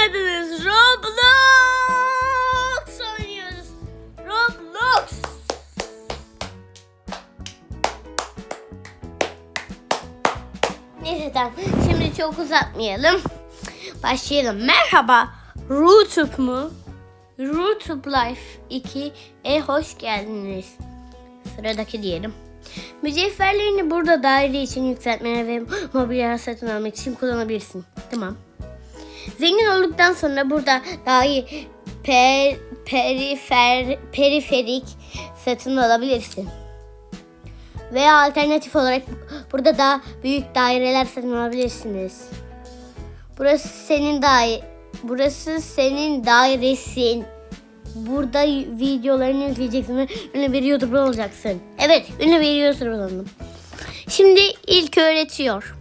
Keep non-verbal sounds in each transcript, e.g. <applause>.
görmediniz. Roblox oynuyoruz. Roblox. Neyse tamam. Şimdi çok uzatmayalım. Başlayalım. Merhaba. YouTube mu? YouTube Life 2'e hoş geldiniz. Sıradaki diyelim. Mücevherlerini burada daire için yükseltmeye ve mobilya satın almak için kullanabilirsin. Tamam. Zengin olduktan sonra burada daha iyi per, perifer, periferik satın alabilirsin. Veya alternatif olarak burada daha büyük daireler satın alabilirsiniz. Burası senin daire, burası senin dairesin. Burada videolarını izleyeceksin ve ünlü bir YouTuber olacaksın. Evet, ünlü bir YouTuber olalım. Şimdi ilk öğretiyor.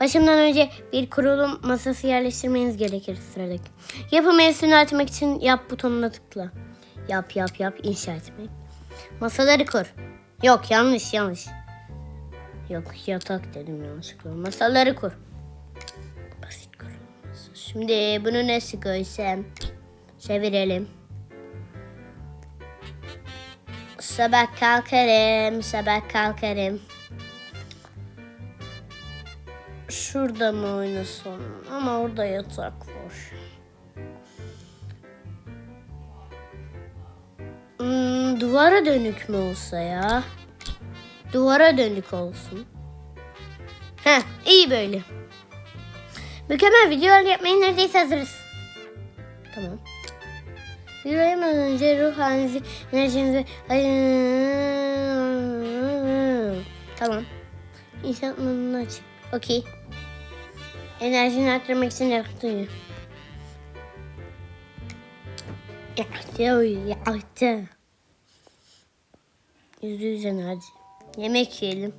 Başımdan önce bir kurulum masası yerleştirmeniz gerekir sıradaki. Yapım mevsimini açmak için yap butonuna tıkla. Yap yap yap inşa etmek. Masaları kur. Yok yanlış yanlış. Yok yatak dedim yanlışlıkla. Masaları kur. Basit kurulması. Şimdi bunu nasıl koysam? Çevirelim. Sabah kalkarım, sabah kalkarım. Şurada mı oynasam? Ama orada yatak var. Hmm, duvara dönük mü olsa ya? Duvara dönük olsun. Heh, iyi böyle. Mükemmel videolar yapmaya neredeyse hazırız. Tamam. Yürüyemeden önce ruh halinizi, enerjinizi... Tamam. İnşaat modunu açık. Okey. Enerjini arttırmak için yaktı. Yaktı, yaktı. Yüzde yüz enerji. Yemek yiyelim.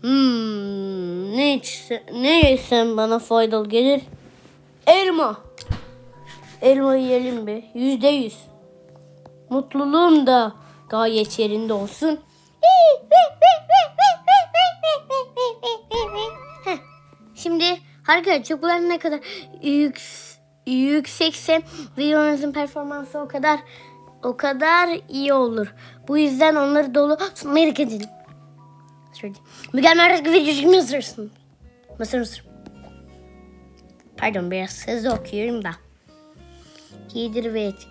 Hmm, ne içsem, ne yesem bana faydalı gelir? Elma. Elma yiyelim bir. Yüzde yüz. Mutluluğum da gayet yerinde olsun. Şimdi harika çubuklar ne kadar yük, yüksekse videonuzun performansı o kadar o kadar iyi olur. Bu yüzden onları dolu tutmaya dikkat edin. Mükemmel bir video çekmeye hazırsın. Mısır mısır. Pardon biraz hızlı okuyorum da. Giydir ve etik.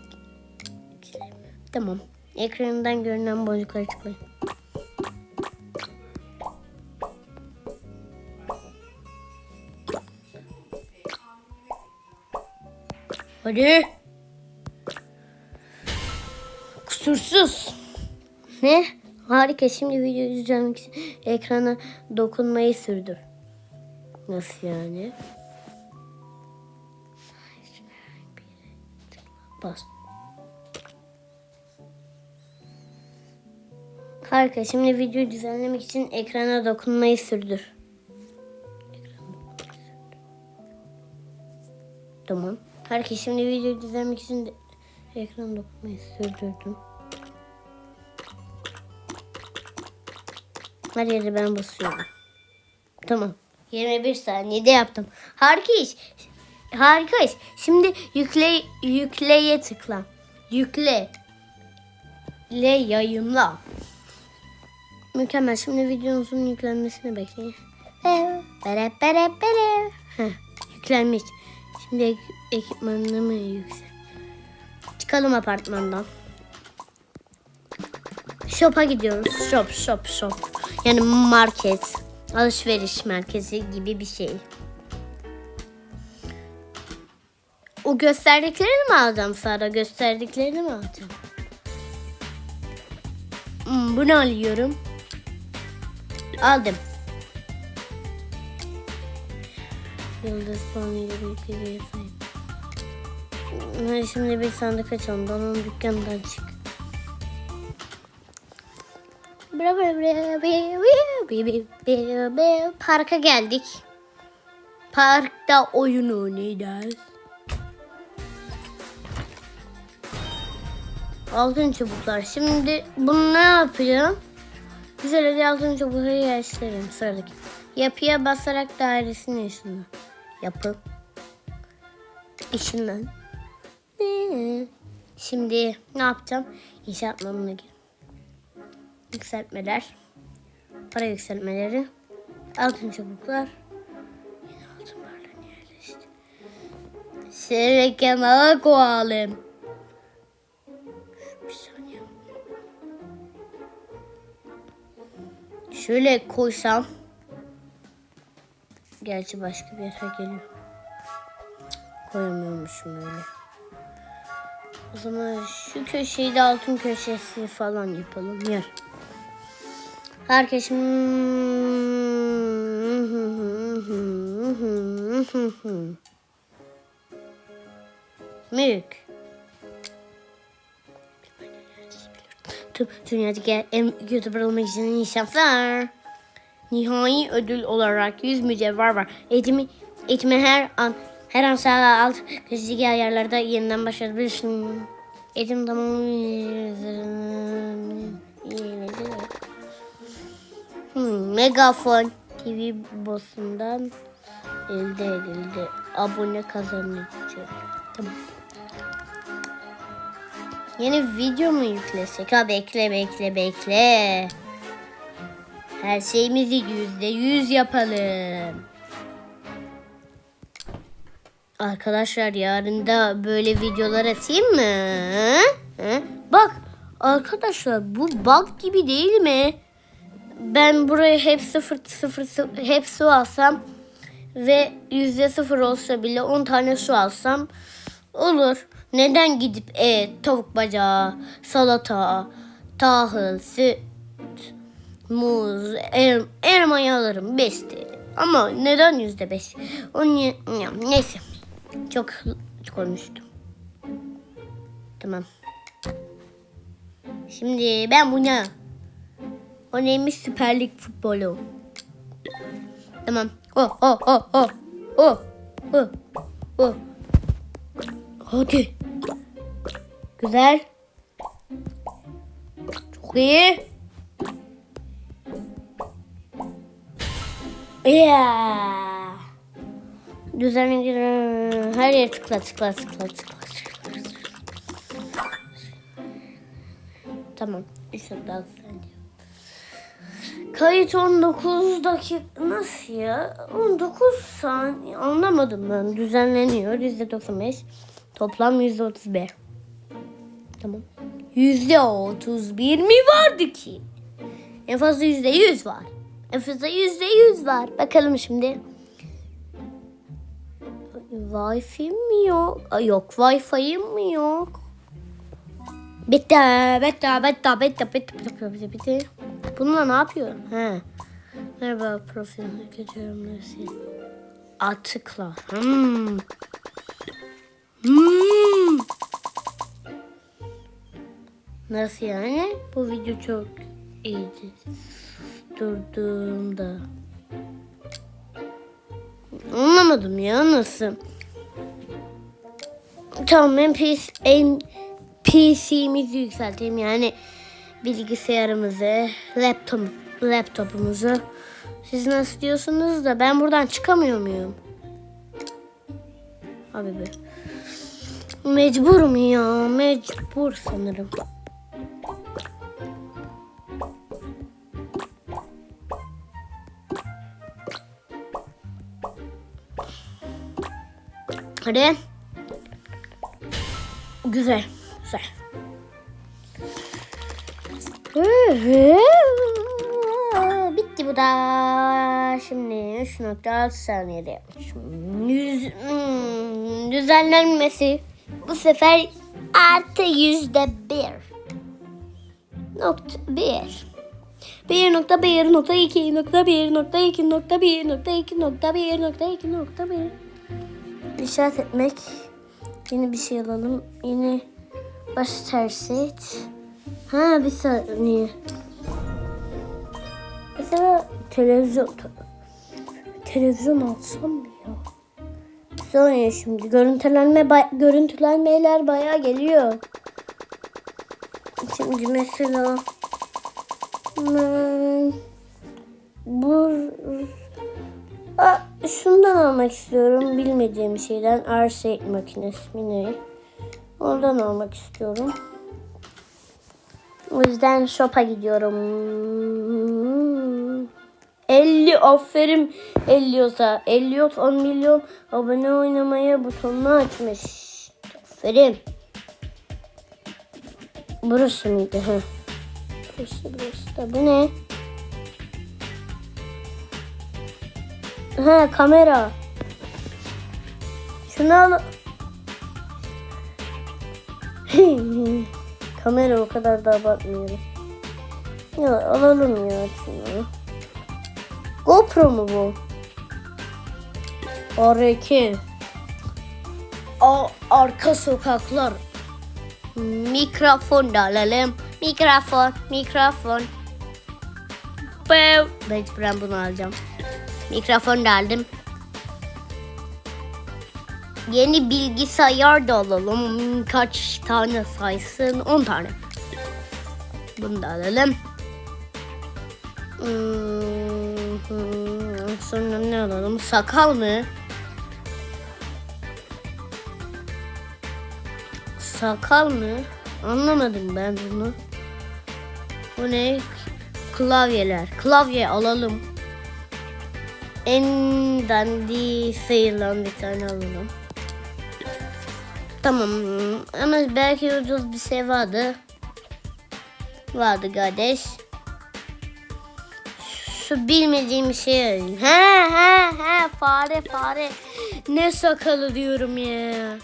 Tamam. Ekranından görünen boncukları tıklayın. Hadi. Kusursuz. Ne? Harika. Şimdi videoyu izlemek için ekrana dokunmayı sürdür. Nasıl yani? Bas. Harika. Şimdi videoyu düzenlemek için ekrana dokunmayı sürdür. Tamam. Harika. Şimdi videoyu düzenlemek için de ekrana dokunmayı sürdürdüm. Her yere ben basıyorum. Tamam. 21 saniyede yaptım. Harika iş. Harika iş. Şimdi yükle yükleye tıkla. Yükle. Le yayınla. Mükemmel. Şimdi videonuzun yüklenmesini bekleyin. Bere bere bere. Heh, yüklenmiş. Şimdi ek ekipmanımı yüksel. Çıkalım apartmandan. Shop'a gidiyoruz. Shop, shop, shop. Yani market, alışveriş merkezi gibi bir şey. O gösterdiklerini mi alacağım Sara? Gösterdiklerini mi alacağım? Hmm, bunu alıyorum. Aldım. Yıldız puanıyla birlikte bir sahip. Ha, Şimdi bir sandık açalım. Donanım dükkanından çık. Parka geldik. Parkta oyun oynayacağız. Altın çubuklar. Şimdi bunu ne yapacağım? Güzel hadi altın çubukları yerleştirelim sıradaki. Yapıya basarak dairesini yaşına. Yapı. içinden. Ee, Şimdi ne yapacağım? İnşaat malına gir. Yükseltmeler. Para yükseltmeleri. Altın çubuklar. Yine altın barlarını yerleştir. Şöyle kenara koyalım. Bir. Şöyle koysam. Gerçi başka bir yere geliyor. Koyamıyormuşum öyle. O zaman şu köşeyi de altın köşesi falan yapalım. Yer. Herkes Mülk. Tüm dünyadaki en YouTuber olmak için iyi şanslar. Nihai ödül olarak 100 mücevher var. Eğitimi, eğitimi her an her an sağ alt köşedeki ayarlarda yeniden başlayabilirsin. Eğitim tamam. Hmm, Megafon TV bossundan elde edildi. Abone kazanıcı. Tamam. Yeni video mu yüklesek? Ha bekle bekle bekle. Her şeyimizi yüzde yüz yapalım. Arkadaşlar yarın da böyle videolar atayım mı? Hı? Bak arkadaşlar bu bug gibi değil mi? Ben buraya hep sıfır sıfır, sıfır hep su alsam ve yüzde sıfır olsa bile 10 tane su alsam olur. Neden gidip et, tavuk bacağı, salata, tahıl, süt, muz, el, elmayı alırım 5 TL. Ama neden yüzde beş? Onun ya, neyse. Çok konuştum. Tamam. Şimdi ben buna o neymiş Süper Lig futbolu. Tamam. Oh oh oh oh. Oh. Oh. Oh. Hadi. Güzel. Çok iyi. Yeah. Düzenli girin. Her yere tıkla tıkla tıkla tıkla. Tamam. İşte daha saniye. Kayıt 19 dakika. Nasıl ya? 19 saniye. Anlamadım ben. Düzenleniyor. %95. Toplam %31. Tamam. %31 mi vardı ki? En fazla %100 var. En fazla %100 var. Bakalım şimdi. Wi-Fi mi yok? Ay, yok Wi-Fi'm mi yok? Bitti, bitti, bitti, bitti, bitti, bitti, bitti, bitti. Bununla ne yapıyorum? He. Merhaba profilini geçiyorum nasıl? Atıkla. Hmm. Hmm. Nasıl yani? Bu video çok iyiydi. Durduğumda. Anlamadım ya nasıl? Tamam ben PC, en PC'mizi yükselteyim yani bilgisayarımızı, laptop, laptopumuzu. Siz nasıl diyorsunuz da ben buradan çıkamıyor muyum? Abi be. Mecburum ya. Mecbur sanırım. Hadi. Güzel. Güzel. Bitti bu da. Şimdi 3.6 saniyede yapmışım. Hmm, düzenlenmesi bu sefer artı yüzde bir. Nokta bir. Bir nokta bir nokta iki nokta bir nokta iki nokta bir nokta iki nokta bir nokta iki nokta bir. İşaret etmek. Yeni bir şey alalım. Yeni baş tersit. Ha bir saniye. Mesela televizyon televizyon alsam mı ya? Bir saniye şimdi görüntülenme bay- görüntülenmeler bayağı geliyor. Şimdi mesela hmm, bu Aa, şundan almak istiyorum. Bilmediğim şeyden arcade makinesi mini. Ondan almak istiyorum. O yüzden shop'a gidiyorum. 50 aferin Elyos'a. Elyos 10 milyon abone oynamaya butonunu açmış. Aferin. Burası mıydı? Burası burası da. Bu ne? Ha kamera. Şunu al. <laughs> kamera o kadar da abartmıyorum. Ya alalım ya şunu. GoPro mu bu? R2. A arka sokaklar. Mikrofon da alalım. Mikrofon, mikrofon. Bev. Ben bunu alacağım. Mikrofon da aldım. Yeni bilgisayar da alalım. Kaç tane saysın? 10 tane. Bunu da alalım. Hmm, sonra ne alalım? Sakal mı? Sakal mı? Anlamadım ben bunu. Bu ne? Klavyeler. Klavye alalım. En dandi sayılan bir tane alalım. Tamam ama belki ucuz bir şey vardı. Vardı kardeş. Şu bilmediğim şey arayayım. He he he fare fare. Ne sakalı diyorum ya.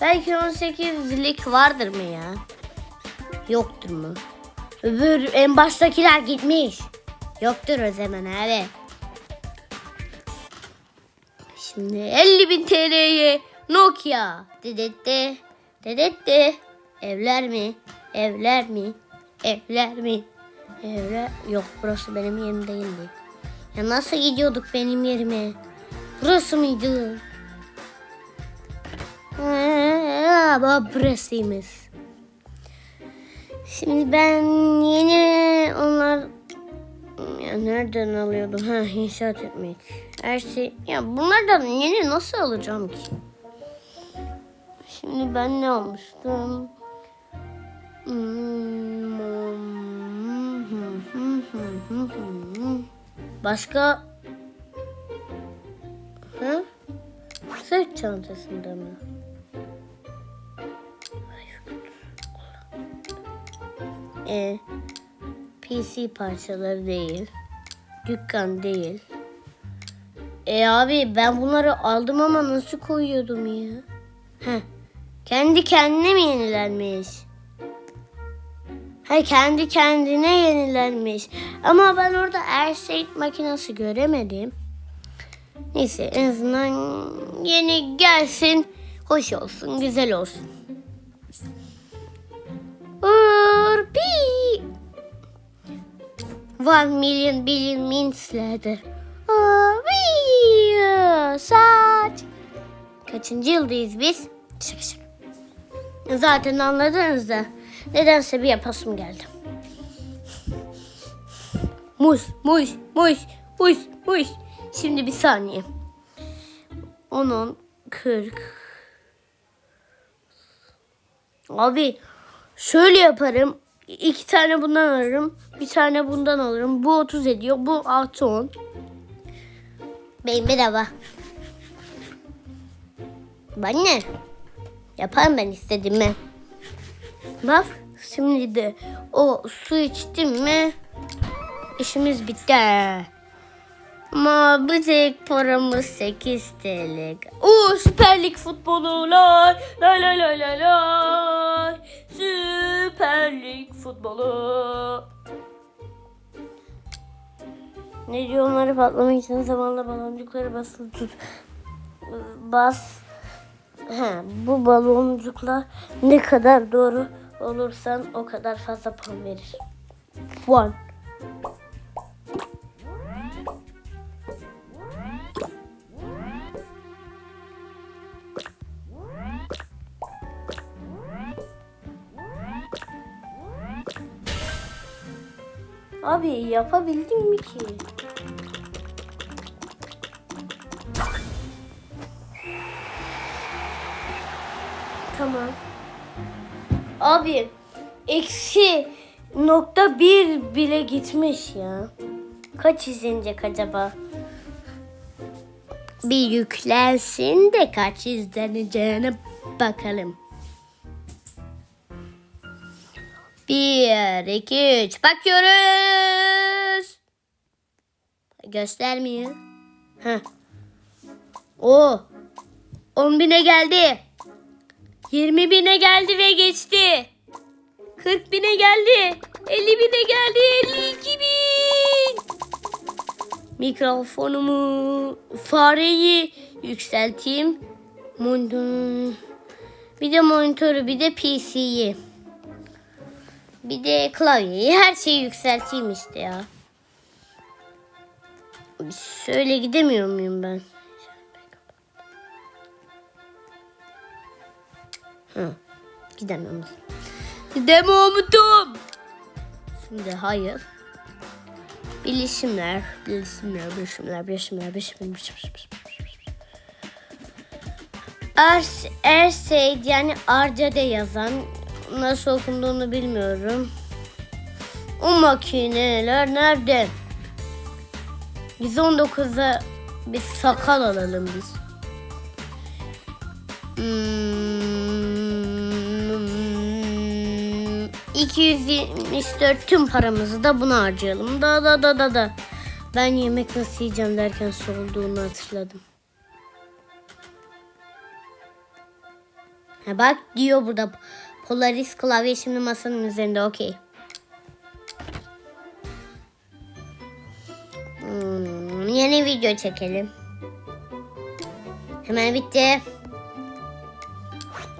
Belki 18'lik vardır mı ya? Yoktur mu? Öbür en baştakiler gitmiş. Yoktur o zaman abi. Şimdi 50 bin TL'ye Nokia. Dedette. Dedette. Evler mi? Evler mi? Evler mi? Evler. Yok burası benim yerim değildi. Ya nasıl gidiyorduk benim yerime? Burası mıydı? Ha, burasıymış. Şimdi ben yeni onlar nereden alıyordum? Ha inşaat etmek. Her şey ya bunlardan yeni nasıl alacağım ki? Şimdi ben ne almıştım? Hmm. Başka? Ha? Sırt çantasında mı? E, PC parçaları değil. Dükkan değil. E abi ben bunları aldım ama nasıl koyuyordum ya? Heh. Kendi kendine mi yenilenmiş? Ha kendi kendine yenilenmiş. Ama ben orada Airshade makinesi göremedim. Neyse en azından yeni gelsin. Hoş olsun, güzel olsun. One million billion means leather. Urpi. Saat. Kaçıncı yıldayız biz? Zaten anladınız da. Nedense bir yapasım geldi. Mus, mus, mus, mus, mus. Şimdi bir saniye. 10, 10, 40. Abi şöyle yaparım. İki tane bundan alırım. Bir tane bundan alırım. Bu 30 ediyor. Bu artı 10. Benim bedava. Ben ne? Yaparım ben istediğimi. Bak şimdi de o su içtim mi işimiz bitti. Ama bir tek paramız 8 TL. Oo Süper Lig futbolu lay lay lay lay lay lay. Süper Lig futbolu. Ne diyor onları patlamak için zamanla baloncukları basılı tut. Bas. He, bu baloncuklar ne kadar doğru olursan o kadar fazla puan verir. Puan. Abi yapabildin mi ki? Tamam. Abi eksi nokta bir bile gitmiş ya. Kaç izlenecek acaba? Bir yüklensin de kaç izleneceğine bakalım. Bir, iki, üç. Bakıyoruz. Göstermiyor. O. 10 bine geldi. 20 bine geldi ve geçti. 40 bine geldi. 50 bine geldi. 52 bin. Mikrofonumu, fareyi yükselteyim. Bir de monitörü, bir de PC'yi. Bir de klavyeyi. Her şeyi yükselteyim işte ya. Şöyle gidemiyor muyum ben? Hı. Gidemiyorum. Gidemiyorum. Şimdi hayır. Bilişimler, bilişimler, bilişimler, bilişimler, bilişimler, bilişimler. Ers, Erseyd yani Arca'da yazan nasıl okunduğunu bilmiyorum. O makineler nerede? 119'a bir sakal alalım biz. Hmm, 274 tüm paramızı da buna harcayalım. Da da da da da. Ben yemek nasıl yiyeceğim derken sorulduğunu hatırladım. Ha bak diyor burada. Polaris klavye şimdi masanın üzerinde okey. Hmm, yeni video çekelim. Hemen bitti.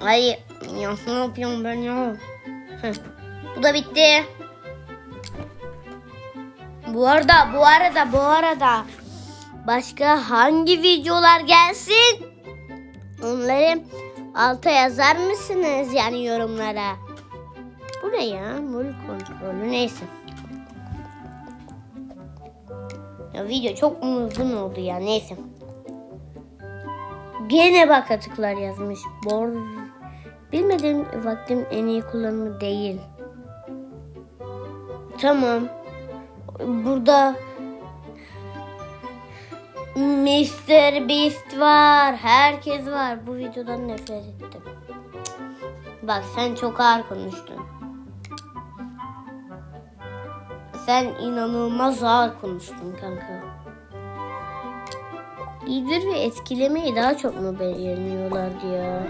Ay ya ne yapıyorum ben ya? Heh, bu da bitti. Bu arada bu arada bu arada başka hangi videolar gelsin? Onları alta yazar mısınız yani yorumlara? Bu ne ya? Mul kontrolü neyse. Ya video çok uzun oldu ya neyse. Gene bak atıklar yazmış. Bor Bilmediğim vaktim en iyi kullanımı değil. Tamam. Burada Mr. Beast var. Herkes var. Bu videodan nefret ettim. Bak sen çok ağır konuştun. Sen inanılmaz ağır konuştun kanka. Lider ve etkilemeyi daha çok mu beğeniyorlardı ya?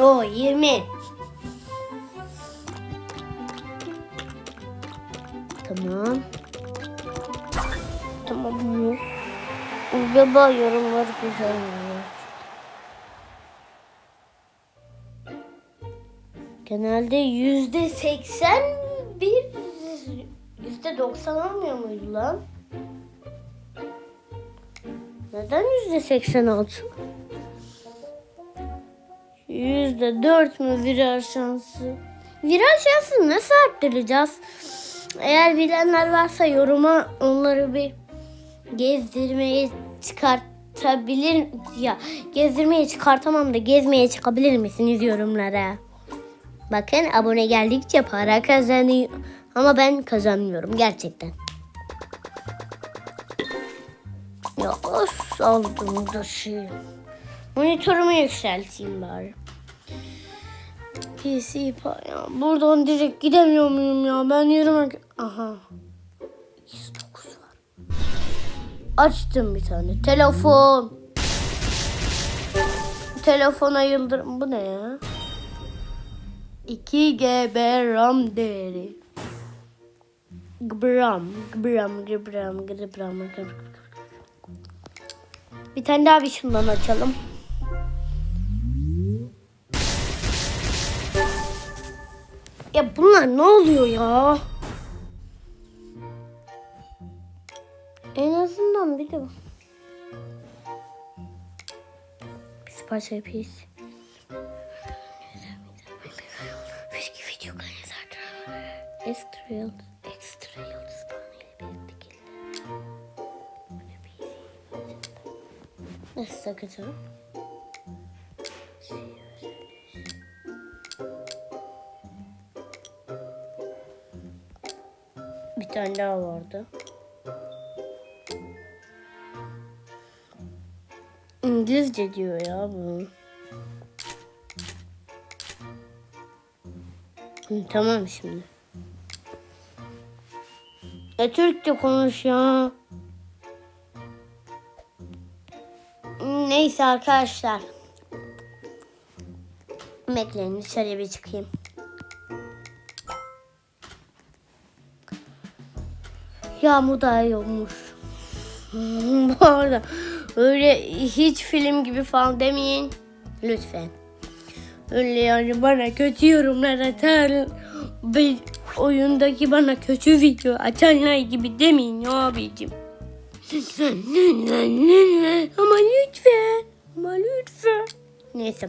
O 20. Tamam. Tamam mı? Acaba yorumlar güzel mi? Genelde yüzde seksen bir yüzde doksan olmuyor muydu lan? Neden yüzde seksen altı? Yüzde dört mü viral şansı? Viral şansı nasıl arttıracağız? Eğer bilenler varsa yoruma onları bir gezdirmeye çıkartabilir ya gezdirmeye çıkartamam da gezmeye çıkabilir misiniz yorumlara? Bakın abone geldikçe para kazanıyor ama ben kazanmıyorum gerçekten. Ya aldım da şey. Monitörümü yükselteyim bari. PC ya. Buradan direkt gidemiyor muyum ya? Ben yürümek... Aha. 109 var. Açtım bir tane. Telefon. Telefona yıldırım. Bu ne ya? 2 GB RAM değeri. Gram, gram, gram, gram, gram. Bir tane daha bir şundan açalım. Ya bunlar ne oluyor ya? En azından bir de bir sipariş yapayım. Eski video Extra yıldız. Ekstra yıldız puanıyla birlikte Nasıl sakıcı? Tane daha vardı. İngilizce diyor ya bu. Hı, tamam şimdi. E Türkçe konuş ya. Neyse arkadaşlar. Bekleyin dışarıya bir çıkayım. Yağmur da yokmuş. <laughs> Bu arada öyle hiç film gibi falan demeyin. Lütfen. Öyle yani bana kötü yorumlar atar. Bir oyundaki bana kötü video atanlar gibi demeyin abicim. <laughs> Ama lütfen. Ama lütfen. Neyse.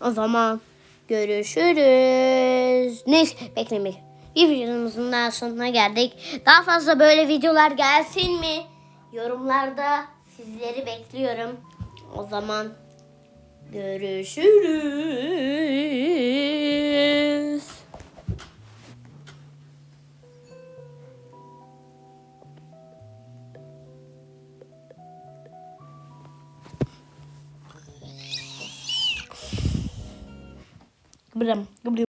O zaman görüşürüz. Neyse bekleyin. Bir videomuzun daha sonuna geldik. Daha fazla böyle videolar gelsin mi? Yorumlarda sizleri bekliyorum. O zaman görüşürüz. Gıbrım.